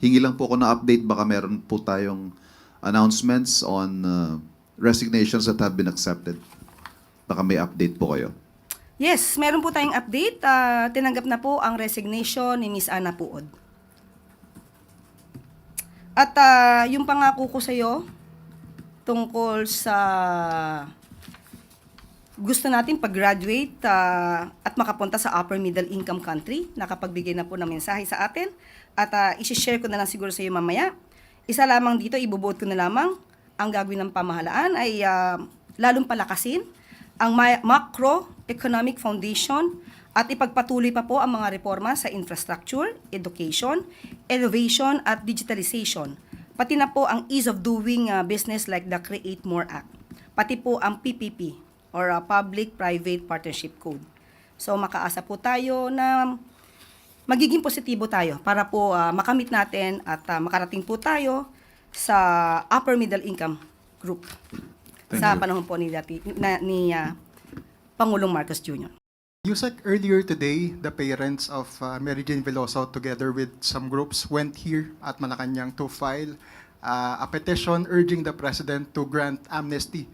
hingi lang po ako ng update. Baka meron po tayong announcements on uh, resignations that have been accepted. Baka may update po kayo. Yes, meron po tayong update. Ah, tinanggap na po ang resignation ni Miss Ana Puod. At ah, yung pangako ko sa iyo tungkol sa gusto natin pag-graduate ah, at makapunta sa upper middle income country, nakapagbigay na po ng mensahe sa atin at uh, isi-share ko na lang siguro sa iyo mamaya. Isa lamang dito, ibubuot ko na lamang ang gagawin ng pamahalaan ay ah, lalong palakasin ang ma- macroeconomic foundation at ipagpatuloy pa po ang mga reforma sa infrastructure, education, innovation at digitalization. Pati na po ang ease of doing uh, business like the Create More Act. Pati po ang PPP or uh, Public-Private Partnership Code. So makaasa po tayo na magiging positibo tayo para po uh, makamit natin at uh, makarating po tayo sa upper middle income group Thank sa you. panahon po ni, dati, na, ni uh, Pangulong Marcos Jr. Yusek, earlier today, the parents of uh, Mary Jane Veloso, together with some groups, went here at Malacanang to file uh, a petition urging the president to grant amnesty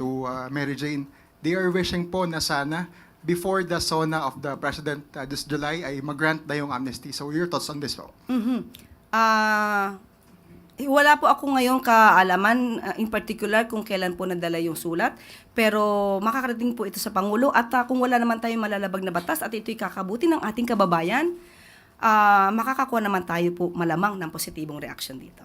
to uh, Mary Jane. They are wishing po na sana before the SONA of the president uh, this July ay mag-grant na yung amnesty. So your thoughts on this po? Mhm. Ah, eh, wala po ako ngayon kaalaman ah, in particular kung kailan po nadala yung sulat. Pero makakarating po ito sa Pangulo at ah, kung wala naman tayong malalabag na batas at ito'y kakabuti ng ating kababayan, ah, makakakuha naman tayo po malamang ng positibong reaksyon dito.